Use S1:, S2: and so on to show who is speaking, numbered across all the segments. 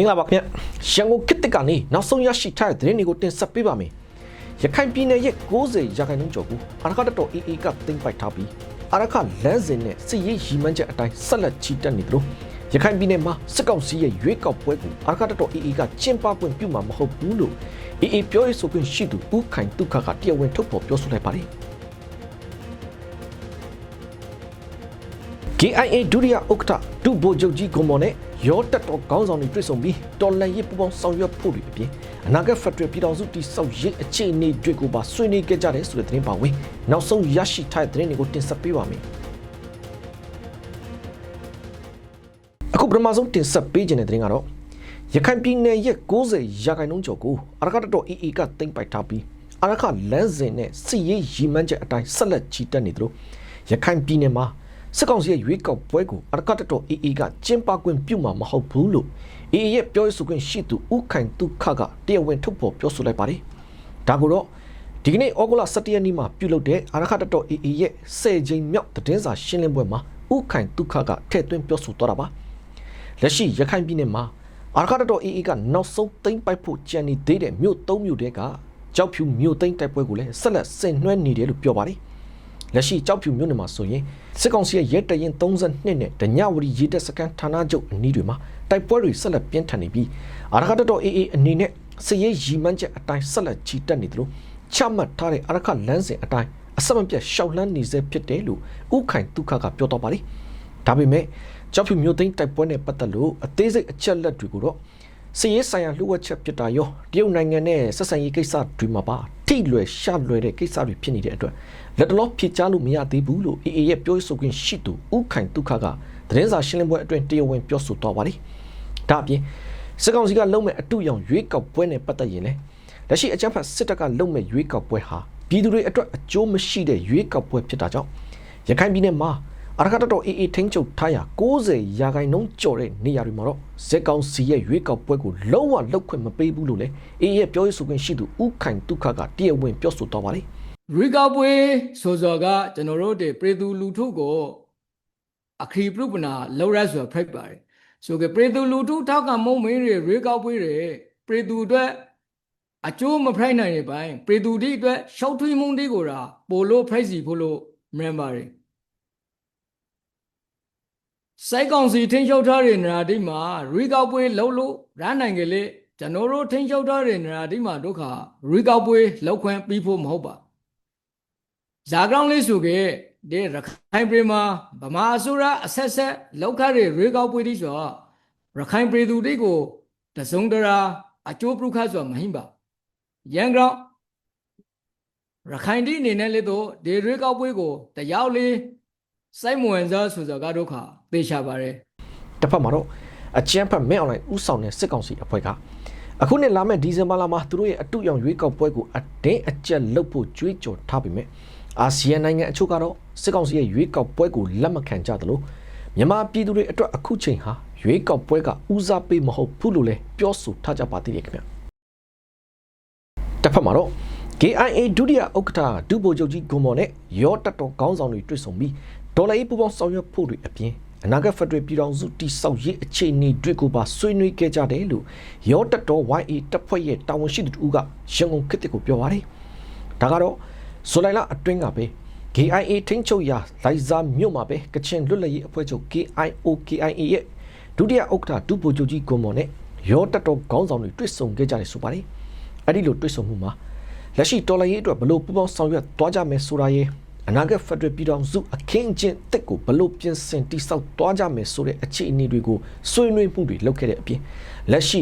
S1: င်္ဂလာပါခင်ဗျရန်ကုန်ခေတ်တစ်ကနေနောက်ဆုံးရရှိထားတဲ့သတင်းတွေကိုတင်ဆက်ပေးပါမယ်ရခိုင်ပြည်နယ်ရဲ့90ရာခိုင်နှုန်းကျော်ကိုအာရခတတော် AA ကသိမ်းပိုက်ထားပြီးအာရခလမ်းစဉ်နဲ့စစ်ရေးရီမန်းချက်အတိုင်းဆက်လက်ချီတက်နေတယ်လို့ရခိုင်ပြည်နယ်မှာစစ်ကောင်စီရဲ့ရွေးကောက်ပွဲကိုအာရခတတော် AA ကကျင်းပပွင့်ပြုမှာမဟုတ်ဘူးလို့ AA ပြောရေးဆိုခွင့်ရှိသူဦးခိုင်တုခကတရားဝင်ထုတ်ဖော်ပြောဆိုလိုက်ပါတယ် KIA ဒုတိယဥက္ကဋ္ဌဒုဗိုလ်ချုပ်ကြီးကွန်မော်နဲ့ ရောတက်တော်ခေါင်းဆောင်တွေတွေ့ဆုံပြီးတော်လန်ရေးပူပေါင်းဆောင်ရွက်ဖို့တွေအပြင်အနာဂတ်ဖက်ဒရယ်ပြည်ထောင်စုတည်ဆောက်ရေးအခြေအနေတွေကိုပါဆွေးနွေးခဲ့ကြတယ်ဆိုတဲ့သတင်းပါဝင်နောက်ဆုံးရရှိထားတဲ့သတင်းတွေကိုတင်ဆက်ပေးပါမယ်အခုပထမဆုံးတင်ဆက်ပေးခြင်းတဲ့သတင်းကတော့ရခိုင်ပြည်နယ်ရဲ့90ရာခိုင်နှုန်းကျော်ကိုအရကတတော် AA ကသိမ်းပိုက်ထားပြီးအရခလမ်းစဉ်နဲ့စစ်ရေးရီမန်းချက်အတိုင်းဆက်လက်ချီတက်နေသလိုရခိုင်ပြည်နယ်မှာ စစ်ကောင်စီရဲ့ရွေးကောက်ပွဲကိုအရကတတော် AA ကကျင်းပခွင့်ပြုမှာမဟုတ်ဘူးလို့ AA ရဲ့ပြောရေးဆိုခွင့်ရှိသူဥခိုင်တုခကတရားဝင်ထုတ်ဖော်ပြောဆိုလိုက်ပါတယ်။ဒါကိုတော့ဒီကနေ့ဩဂုတ်လ17ရက်နေ့မှာပြုလုပ်တဲ့အရကတတော် AA ရဲ့10ကြိမ်မြောက်သတင်းစာရှင်းလင်းပွဲမှာဥခိုင်တုခကထည့်သွင်းပြောဆိုသွားတာပါ။လက်ရှိရခိုင်ပြည်နယ်မှာအာရကတတော် AA ကနောက်ဆုံးသိမ်းပိုက်ဖို့ကြံနေသေးတဲ့မြို့၃မြို့တည်းကကြောက်ဖြူမြို့သိမ်းတိုက်ပွဲကိုလည်းဆက်လက်ဆင်နွှဲနေတယ်လို့ပြောပါတယ်။ လက်ရှိကြောက်ဖြူမြို့နယ်မှာဆိုရင်စစ်ကောင်စီရဲ့ရဲတရင်32နဲ့ဒညဝရီရေတပ်စကန်ဌာနချုပ်အနီးတွေမှာတိုက်ပွဲတွေဆက်လက်ပြင်းထန်နေပြီးအာရခတတော် AA အနေနဲ့စစ်ရေးရီမန်းချက်အတိုင်းဆက်လက်ချီတက်နေတယ်လို့ချမှတ်ထားတဲ့အာရခလမ်းစဉ်အတိုင်းအဆက်မပြတ်ရှောက်လန်းနေစေဖြစ်တယ်လို့ဥခိုင်တုခကပြောတော့ပါတယ်။ဒါပေမဲ့ကြောက်ဖြူမြို့သိမ်းတိုက်ပွဲနဲ့ပတ်သက်လို့အသေးစိတ်အချက်လက်တွေကိုတော့ စည်ရေးဆိုင်ရာလှုပ်ဝက်ချက်ဖြစ်တာရောတရုတ်နိုင်ငံနဲ့ဆက်ဆံရေးကိစ္စတွေမှာပါထိလွယ်ရှလွယ်တဲ့ကိစ္စတွေဖြစ်နေတဲ့အတွက်လက်တလောဖြစ်ချလို့မရသေးဘူးလို့ AA ရဲ့ပြောဆိုခွင့်ရှိသူဥခိုင်တုခကသတင်းစာရှင်းလင်းပွဲအတွင်းတရားဝင်ပြောဆိုသွားပါတယ်။ဒါအပြင်စစ်ကောင်စီကလုံမဲ့အတူရောင်ရွေးကောက်ပွဲနဲ့ပတ်သက်ရင်လည်းလက်ရှိအကြမ်းဖက်စစ်တပ်ကလုံမဲ့ရွေးကောက်ပွဲဟာပြည်သူတွေအတွက်အကျိုးမရှိတဲ့ရွေးကောက်ပွဲဖြစ်တာကြောင့်ရခိုင်ပြည်နယ်မှာ အရခတတော် AA ထိန်းချုပ်ထားရာ90ရာခိုင်နှုန်းကျော်တဲ့နေရာတွေမှာတော့ဇက်ကောင်စီရဲ့ရွေးကောက်ပွဲကိုလုံးဝလောက်ခွင့်မပေးဘူးလို့လည်း AA ရဲ့ပြောရေးဆိုခွင့်ရှိသူဥခိုင်တုခကတရားဝင်ပြောဆိုသွားပါတယ်
S2: ရီကောက်ပွဲဆိုစောကကျွန်တော်တို့တွေပြည်သူလူထုကိုအခရီးပြုပနာလောက်ရဆိုဖိုက်ပါတယ်ဆိုကပြည်သူလူထုထောက်ကမုံမင်းတွေရီကောက်ပွဲတွေပြည်သူအတွက်အကျိုးမဖိုက်နိုင်တဲ့ပိုင်းပြည်သူတွေအတွက်ရှောက်ထွေးမှုန်တွေကိုဒါပို့လို့ဖိုက်စီဖို့လို့မြင်ပါတယ် စိုက်ကောင်စီထင်းချုပ်ထားတဲ့နေရာဒီမှာရီကောက်ပွဲလုံးလို့ရနိုင်ကြလေကျွန်တော်တို့ထင်းချုပ်ထားတဲ့နေရာဒီမှာဒုက္ခရီကောက်ပွဲလောက်ခွင့်ပြီးဖို့မဟုတ်ပါဇာကောင်လေးဆိုခဲ့တဲ့ရခိုင်ပြည်မှာဗမာအစိုးရအဆက်ဆက်လောက်ခတဲ့ရေကောက်ပွေးတိဆိုတော့ရခိုင်ပြည်သူတွေကိုတစုံတရာအကျိုးပြုခတ်ဆိုမဟိပါရန်ကောင်ရခိုင်တိအနေနဲ့လေတော့ဒီရေကောက်ပွေးကိုတယောက်လေး စိုက်မဝင်စားဆိုတော့ကဒုက္ခသေချာပါတယ်
S1: တစ်ဖက်မှာတော့အကြမ်းဖက်မဲအွန်လိုင်းဥဆောင်တဲ့စစ်ကောင်စီအဖွဲ့ကအခုနှစ်လာမယ့်ဒီဇင်ဘာလမှာသူတို့ရဲ့အတူရောင်ရွေးကောက်ပွဲကိုအတင်းအကျပ်လုပ်ဖို့ကြွေးကြော်ထားပေမဲ့အာဆီယံနိုင်ငံအချို့ကတော့စစ်ကောင်စီရဲ့ရွေးကောက်ပွဲကိုလက်မခံကြသလိုမြန်မာပြည်သူတွေအတွက်အခုချိန်ဟာရွေးကောက်ပွဲကဦးစားပေးမဟုတ်ဘူးလို့လည်းပြောဆိုထားကြပါသေးတယ်ခင်ဗျတစ်ဖက်မှာတော့ KIA ဒုတိယဥက္ကဋ္ဌဒုဗိုလ်ချုပ်ကြီးဂွန်မော်နဲ့ရောတပ်တော်ခေါင်းဆောင်တွေတွေ့ဆုံပြီး ဒေါ်လာရေးပူပေါင်းဆောင်ရွက်ဖို့တွေအပြင်အနာဂတ်ဖက်ဒရယ်ပြည်ထောင်စုတည်ဆောက်ရေးအခြေအနေတွေကိုပါဆွေးနွေးခဲ့ကြတယ်လို့ရောတပ်တော် YA တပ်ဖွဲ့ရဲ့တာဝန်ရှိသူတို့ကရန်ကုန်ခေတ်ကိုပြောပါတယ်။ဒါကတော့ဇူလိုင်လအတွင်းကပဲ KIA ထိန်းချုပ်ရာလိုင်ဇာမြို့မှာပဲကချင်လွတ်လပ်ရေးအဖွဲ့ချုပ် KIO KIA ရဲ့ဒုတိယဥက္ကဋ္ဌဒုဗိုလ်ချုပ်ကြီးဂွန်မော်နဲ့ရောတပ်တော်ခေါင်းဆောင်တွေတွေ့ဆုံခဲ့ကြတယ်ဆိုပါတယ်။အဲ့ဒီလိုတွေ့ဆုံမှုမှာလက်ရှိတော်လှန်ရေးအတွက်ဘလို့ပူးပေါင်းဆောင်ရွက်သွားကြမယ်ဆိုတာရဲ့ အနာဂတ်ဖက်ဒရယ်ပြည်ထောင်စုအခင်းအကျင်းတက်ကိုဘလို့ပြင်ဆင်တိဆောက်သွားကြမယ်ဆိုတဲ့အခြေအနေတွေကိုဆွေးနွေးမှုတွေလုပ်ခဲ့တဲ့အပြင်လက်ရှိ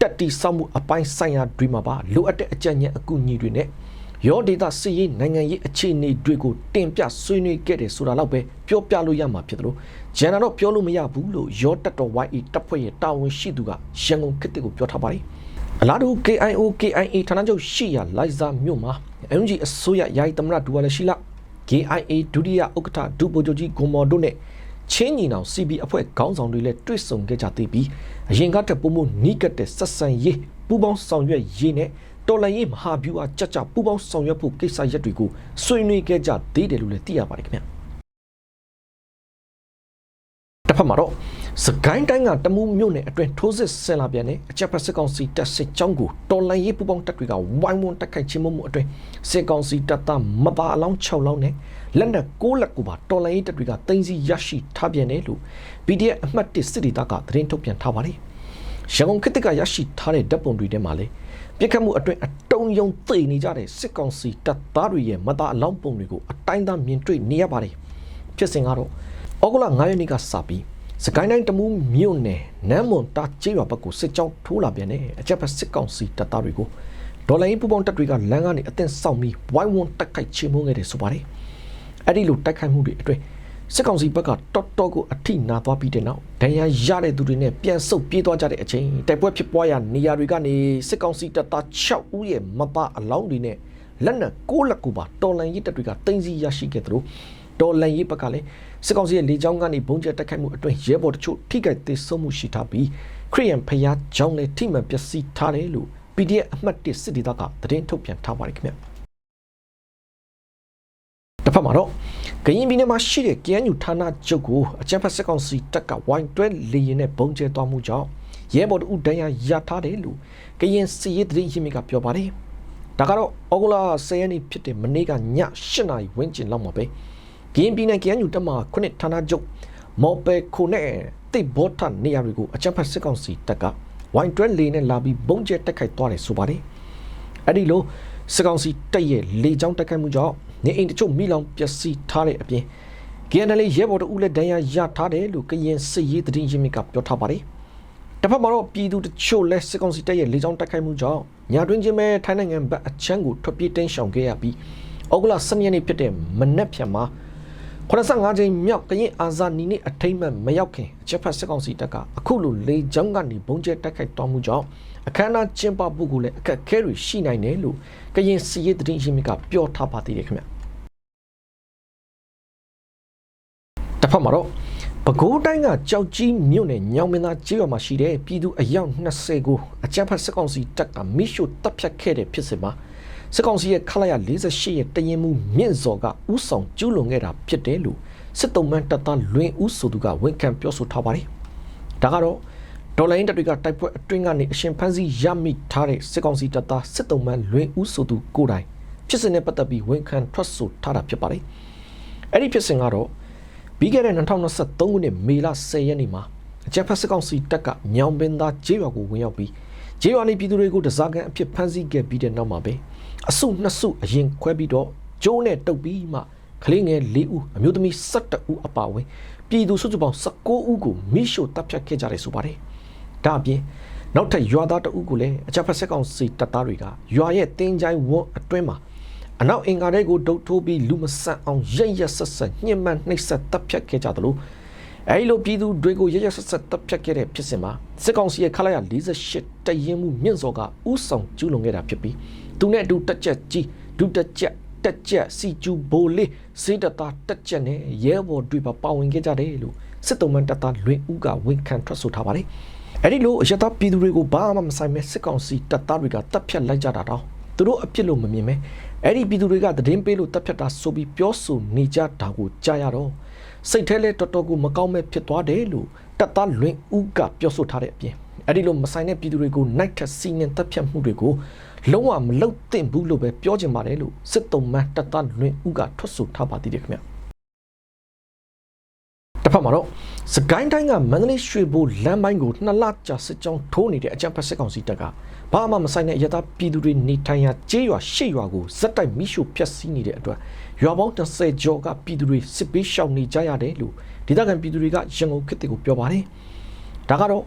S1: တက်တီဆောက်မှုအပိုင်းဆိုင်ရာတွေမှာပါလိုအပ်တဲ့အကြံဉာဏ်အကူအညီတွေနဲ့ရောဒေတာစစ်ရေးနိုင်ငံရေးအခြေအနေတွေကိုတင်ပြဆွေးနွေးခဲ့တယ်ဆိုတာတော့ပဲပြောပြလို့ရမှာဖြစ်တယ်လို့ဂျန်နာတော့ပြောလို့မရဘူးလို့ရောတက်တော် YE တပ်ဖွဲ့ရဲ့တာဝန်ရှိသူကရန်ကုန်ခေတ်ကိုပြောထားပါတယ်အလားတူ KIO KIA ဌာနချုပ်ရှိရာလိုက်ဇာမြို့မှာ MG အစိုးရယာယီသမရဒူဝါလရှိလာ KIA ဒုတိယဥက္ကဋ္ဌဒုဗိုလ်ချုပ်ကြီးဂွန်မော်တို့နဲ့ချင်းညီနောင် CB အဖွဲ့ခေါင်းဆောင်တွေလည်းတွေ့ဆုံခဲ့ကြသေးပြီးအရင်ကတည်းကပုံမှုနီးကပ်တဲ့ဆက်ဆံရေးပူးပေါင်းဆောင်ရွက်ရေးနဲ့တော်လှန်ရေးမဟာဗျူဟာကြကြပူးပေါင်းဆောင်ရွက်ဖို့ကိစ္စရပ်တွေကိုဆွေးနွေးခဲ့ကြသေးတယ်လို့လည်းသိရပါတယ်ခင်ဗျာတစ်ဖဖက်မှာတော့ စကိုင်းတိုင်းကတမူးမြို့နယ်အတွင်းထိုးစစ်ဆင်လာပြန်တဲ့အကြက်ဖက်စစ်ကောင်စီတပ်စစ်ကြောင်းကိုတော်လန်ရေးပူပေါင်းတပ်တွေကဝိုင်းဝန်းတိုက်ခိုက်ခြင်းမှုအတွင်းစစ်ကောင်စီတပ်သားမပါအလောင်း6လောင်းနဲ့လက်နက်6လက်ကိုပါတော်လန်ရေးတပ်တွေကတင်စီရရှိထားပြန်တယ်လို့ PDF အမှတ်1စစ်ဒေသကသတင်းထုတ်ပြန်ထားပါတယ်ရန်ကုန်ခေတ်ကရရှိထားတဲ့ဓာတ်ပုံတွေထဲမှာလည်းပြစ်ခတ်မှုအတွင်းအတုံးယုံသိနေကြတဲ့စစ်ကောင်စီတပ်သားတွေရဲ့မသားအလောင်းပုံတွေကိုအတိုင်းသားမြင်တွေ့နေရပါတယ်ဖြစ်စဉ်ကတော့ဩဂုတ်လ9ရက်နေ့ကစပြီး စကိုင်းတိုင်းတမူးမြို့နယ်နမ်းမွန်တာကျေးရွာဘက်ကိုစစ်ကြောင်းထိုးလာပြန်တဲ့အကြက်ဖက်စစ်ကောင်စီတပ်သားတွေကိုဒေါ်လာရင်းပူပေါင်းတပ်တွေကလမ်းကနေအသင့်ဆောက်ပြီးဝိုင်းဝန်းတိုက်ခိုက်ချေမှုန်းခဲ့တယ်ဆိုပါတယ်အဲ့ဒီလိုတိုက်ခိုက်မှုတွေအတွင်းစစ်ကောင်စီဘက်ကတော်တော်ကိုအထိနာသွားပြီးတဲ့နောက်ဒဏ်ရာရတဲ့သူတွေနဲ့ပြန်ဆုတ်ပြေးသွားကြတဲ့အချိန်တိုက်ပွဲဖြစ်ပွားရာနေရာတွေကနေစစ်ကောင်စီတပ်သား6ဦးရဲ့မပါအလောင်းတွေနဲ့လက်နက်6လက်ကိုပါတော်လန်ရစ်တပ်တွေကတင်စီရရှိခဲ့သလိုတော်လန်ရေးဘက်ကလည်း စစ်ကောင်စီရဲ့လေကြောင်းကနေဘုံကျဲတိုက်ခိုက်မှုအတွင်းရဲဘော်တချို့ထိခိုက်သေဆုံးမှုရှိထားပြီးခရီးယန်ဖျားကြောင်းလည်းထိမှန်ပျက်စီးထားတယ်လို့ PDF အမှတ်1စစ်ဒေသကသတင်းထုတ်ပြန်ထားပါတယ်ခင်ဗျတစ်ဖက်မှာတော့ကရင်ပြည်နယ်မှာရှိတဲ့ KNU ဌာနချုပ်ကိုအကြမ်းဖက်စစ်ကောင်စီတပ်ကဝိုင်းတွဲလေရင်နဲ့ဘုံကျဲသွားမှုကြောင့်ရဲဘော်တို့ဒဏ်ရာရထားတယ်လို့ကရင်စီရေးသတင်းရင်းမြစ်ကပြောပါတယ်ဒါကတော့ဩဂုတ်လ10ရက်နေ့ဖြစ်တဲ့မနေ့ကည8နာရီဝန်းကျင်လောက်မှာပဲ ကရင်ပြည်နယ် KNU တပ်မခုနှစ်ဌာနချုပ်မော်ပယ်ခုနဲ့တိတ်ဘောထနေရာတွေကိုအကြမ်းဖက်စစ်ကောင်စီတပ်ကဝိုင်းတွဲလေနဲ့လာပြီးဘုံကျဲတက်ခိုက်သွားတယ်ဆိုပါတယ်အဲ့ဒီလိုစစ်ကောင်စီတပ်ရဲ့လေကြောင်းတက်ခိုက်မှုကြောင့်နေအိမ်တချို့မိလောင်ပျက်စီးထားတဲ့အပြင် KNL ရဲဘော်တို့ဦးလည်းဒဏ်ရာရထားတယ်လို့ကရင်စစ်ရေးသတင်းရင်းမြစ်ကပြောထားပါတယ်တစ်ဖက်မှာတော့ပြည်သူတချို့လည်းစစ်ကောင်စီတပ်ရဲ့လေကြောင်းတက်ခိုက်မှုကြောင့်ညာတွင်ချင်းပဲထိုင်းနိုင်ငံဘက်အချမ်းကိုထွက်ပြေးတင်းရှောင်ခဲ့ရပြီးဩဂုတ်လ12ရက်နေ့ဖြစ်တဲ့မနက်ဖြန်မှာ 85ချိန်မြောက်ကရင်အာဇာနီနေ့အထိမ့်မဲ့မရောက်ခင်အချက်ဖက်စစ်ကောင်စီတပ်ကအခုလိုလေကြောင်းကနေဘုံကျဲတိုက်ခိုက်တော်မူကြောင်းအခမ်းအနားကျင်းပဖို့ကိုလည်းအခက်အခဲတွေရှိနိုင်တယ်လို့ကရင်စီရေးသတင်းရင်းမြစ်ကပြောထားပါသေးတယ်ခင်ဗျတစ်ဖက်မှာတော့ပဲခူးတိုင်းကကြောက်ကြီးမြို့နယ်ညောင်မင်းသားကျေးရွာမှာရှိတဲ့ပြည်သူအယောက်20ကိုအကြမ်းဖက်စစ်ကောင်စီတပ်ကမိရှို့တပ်ဖြတ်ခဲ့တဲ့ဖြစ်စဉ်မှာ စစ်ကောင်စီရဲ့ခလာရ48ရဲ့တရင်မှုမြင့်စော်ကဥဆောင်ကျူးလွန်ခဲ့တာဖြစ်တယ်လို့စစ်တုံးမှန်တပ်သားလွင်ဦးဆိုသူကဝန်ခံပြောဆိုထားပါတယ်။ဒါကတော့ဒေါ်လာရင်းတပ်တွေကတိုက်ပွဲအတွင်းကနေအရှင်ဖန်းစီရမိထားတဲ့စစ်ကောင်စီတပ်သားစစ်တုံးမှန်လွင်ဦးဆိုသူကိုယ်တိုင်ဖြစ်စဉ်နဲ့ပတ်သက်ပြီးဝန်ခံထွက်ဆိုထားတာဖြစ်ပါတယ်။အဲ့ဒီဖြစ်စဉ်ကတော့ပြီးခဲ့တဲ့2023ခုနှစ်မေလ10ရက်နေ့မှာအကြမ်းဖက်စစ်ကောင်စီတပ်ကညောင်ပင်သားကျေးရွာကိုဝင်ရောက်ပြီးကျေးရွာနေပြည်သူတွေကိုတစားကန်အဖြစ်ဖမ်းဆီးခဲ့ပြီးတဲ့နောက်မှာပဲ အစုနှစ်စုအရင်ခွဲပြီးတော့ကျိုးနဲ့တုပ်ပြီးမှကလေးငယ်၄ဦးအမျိုးသမီး12ဦးအပါအဝင်ပြည်သူစုစုပေါင်း19ဦးကိုမိရှို့တပ်ဖြတ်ခဲ့ကြတယ်ဆိုပါတယ်။ဒါအပြင်နောက်ထပ်ရွာသားတဦးကိုလည်းအကြမ်းဖက်စစ်ကောင်စီတပ်သားတွေကရွာရဲ့တင်းကြိုင်းဝန်းအတွင်းမှာအနောက်အင်္ဂါတွေကိုဒုတ်ထိုးပြီးလူမဆန်အောင်ရရဆက်ဆက်ညှဉ်းပန်းနှိပ်စက်တပ်ဖြတ်ခဲ့ကြသလိုအဲဒီလိုပြည်သူတွေကိုရရဆက်ဆက်တပ်ဖြတ်ခဲ့တဲ့ဖြစ်စဉ်မှာစစ်ကောင်စီရဲ့ခလာရ48တရင်မှုမြင့်စော်ကဥဆောင်ကျူးလွန်ခဲ့တာဖြစ်ပြီး သူနဲ့အတူတက်ချက်ကြီးဒုတက်ချက်တက်ချက်စီကျူဘိုလေးစေတတာတက်ချက်နဲ့ရဲဘော်တွေပါပါဝင်ခဲ့ကြတယ်လို့စစ်တုံးမန်တပ်သားလွင်ဦးကဝန်ခံထွက်ဆိုထားပါတယ်အဲ့ဒီလိုအရတာပြည်သူတွေကိုဘာမှမဆိုင်မဲ့စစ်ကောင်စီတပ်သားတွေကတပ်ဖြတ်လိုက်ကြတာတော့သူတို့အပြစ်လို့မမြင်မဲအဲ့ဒီပြည်သူတွေကသတင်းပေးလို့တပ်ဖြတ်တာဆိုပြီးပြောဆိုနေကြတာကိုကြားရတော့စိတ်ထဲလဲတော်တော်ကိုမကောင်းမဲ့ဖြစ်သွားတယ်လို့တပ်သားလွင်ဦးကပြောဆိုထားတဲ့အပြင်အဲ့ဒီလိုမဆိုင်တဲ့ပြည်သူတွေကိုနိုင်ထစီနင်တပ်ဖြတ်မှုတွေကို လုံးဝမလုတ်သင့်ဘူးလို့ပဲပြောချင်ပါတယ်လို့စစ်တုံးမန်တပ်သားလွင်ဦးကထွက်ဆိုထားပါသေးတယ်ခင်ဗျတစ်ဖက်မှာတော့စကိုင်းတိုင်းကမန္တလေးရွှေဘိုလမ်းပိုင်းကိုနှစ်လကြာစစ်ကြောင်းထိုးနေတဲ့အကြံဖက်စစ်ကောင်စီတပ်ကဘာမှမဆိုင်တဲ့ရသပြည်သူတွေနေထိုင်ရာကျေးရွာရှေ့ရွာကိုဇက်တိုက်မိရှုဖျက်ဆီးနေတဲ့အတွက်ရွာပေါင်း30ကျော်ကပြည်သူတွေစစ်ပေးရှောင်နေကြရတယ်လို့ဒေသခံပြည်သူတွေကရန်ကုန်ခေတ်တွေကိုပြောပါတယ်ဒါကတော့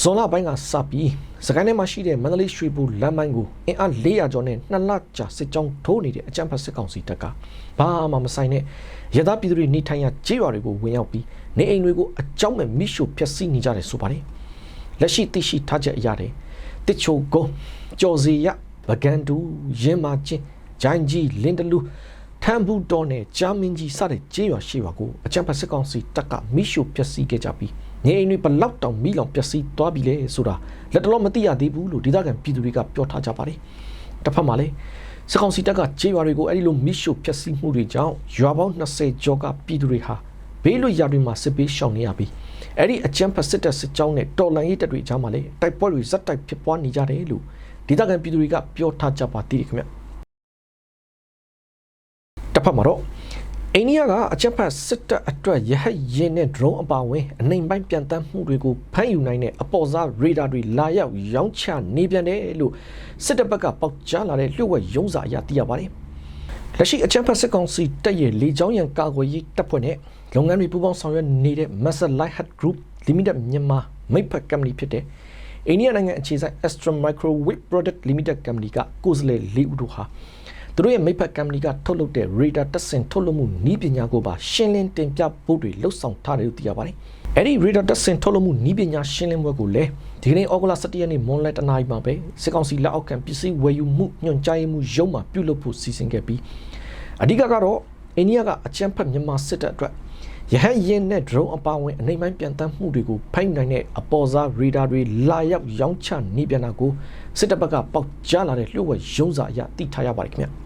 S1: ဇွန်လပိုင်းကစပြီးစကိုင်းထဲမှာရှိတဲ့မန္တလေးရွှေဘိုလမ်းပိုင်းကိုအင်အား400ကျော်နဲ့နှစ်လကြာစစ်ကြောင်းထိုးနေတဲ့အကြမ်းဖက်စစ်ကောင်စီတပ်ကဘာမှမဆိုင်တဲ့ရသပြည်သူတွေနေထိုင်ရာကျေးရွာတွေကိုဝင်ရောက်ပြီးနေအိမ်တွေကိုအကြောင်းမဲ့မိရှုဖျက်ဆီးနေကြတယ်ဆိုပါတယ်လက်ရှိသိရှိထားချက်အရတယ်တစ်ချိုကုန်းကြော်စီရဗကန်တူရင်းမာချင်းဂျိုင်းကြီးလင်းတလူထမ်ဘူးတော်နဲ့ဂျာမင်ကြီးစတဲ့ကျေးရွာရှိရွာကိုအကြံဖတ်စစ်ကောင်စီတပ်ကမိရှုပျက်စီးခဲ့ကြပြီး နေအိမ်တွေဘလောက်တောင်မိလောင်ပျက်စီးသွားပြီလဲဆိုတာလက်တလုံးမသိရသေးဘူးလို့ဒေသခံပြည်သူတွေကပြောထားကြပါတယ်တစ်ဖက်မှာလည်းစစ်ကောင်စီတပ်ကကျေးရွာတွေကိုအဲ့ဒီလိုမိရှုပျက်စီးမှုတွေကြောင့်ရွာပေါင်း20ကျော်ကပြည်သူတွေဟာဘဘေးလွတ်ရာတွေမှာစစ်ပေးရှောင်နေရပြီးအဲ့ဒီအကြမ်းဖက်စစ်တပ်စစ်ကြောင်းနဲ့တော်လန်ရေးတပ်တွေအကြားမှာလည်းတိုက်ပွဲတွေဇက်တိုက်ဖြစ်ပွားနေကြတယ်လို့ဒေသခံပြည်သူတွေကပြောထားကြပါသေးတယ်ခင်ဗျတစ်ဖက်မှာတော့ အိန္ဒိယကအကြမ်းဖက်စစ်တပ်အတွက်ရဟတ်ရင်နဲ့ drone အပါအဝင်အနိုင်ပိုင်းပြန်တမ်းမှုတွေကိုဖမ်းယူနိုင်တဲ့အပေါ်စားရေဒါတွေလာရောက်ရောင်းချနေပြန်တယ်လို့စစ်တပ်ဘက်ကပေါက်ကြားလာတဲ့လျှို့ဝှက်ရုံးစာအရသိရပါတယ်။လက်ရှိအကြမ်းဖက်စစ်ကောင်စီတပ်ရဲ့လေကြောင်းရန်ကာကွယ်ရေးတပ်ဖွဲ့နဲ့လုပ်ငန်းတွေပူးပေါင်းဆောင်ရွက်နေတဲ့ Master Light Group Limited မြန်မာမိတ်ဖက်ကုမ္ပဏီဖြစ်တဲ့အိန္ဒိယနိုင်ငံအခြေစိုက် Astra Microwave Product Limited Company ကကိုယ်စားလှယ်၄ဦးတို့ဟာ သူတို့ရဲ့မိတ်ဖက်ကုမ္ပဏီကထုတ်လုပ်တဲ့ radar တပ်ဆင်ထုတ်လုပ်မှုနည်းပညာကိုပါရှင်းလင်းတင်ပြဖို့တွေလှုပ်ဆောင်ထားတယ်လို့သိရပါတယ်။အဲ့ဒီ radar တပ်ဆင်ထုတ်လုပ်မှုနည်းပညာရှင်းလင်းပွဲကိုလည်းဒီကနေ့ဩဂုတ်လ17ရက်နေ့မွန်လွဲတနာရီမှာပဲစစ်ကောင်စီလက်အောက်ခံပစ္စည်းဝယ်ယူမှုညွှန်ကြားမှုရုံးမှာပြုလုပ်ဖို့စီစဉ်ခဲ့ပြီးအဓိကကတော့အိန္ဒိယကအကြမ်းဖက်မြန်မာစစ်တပ်အတွက်ရဟတ်ရင်နဲ့ drone အပါအဝင်အနေမိုင်းပြန်တမ်းမှုတွေကိုဖိုင်နိုင်တဲ့အပေါ်စား radar တွေလာရောက်ရောင်းချနေပြန်တာကိုစစ်တပ်ဘက်ကပေါက်ကြားလာတဲ့လျှို့ဝှက်ရုံးစာအရသိထားရပါတယ်ခင်ဗျ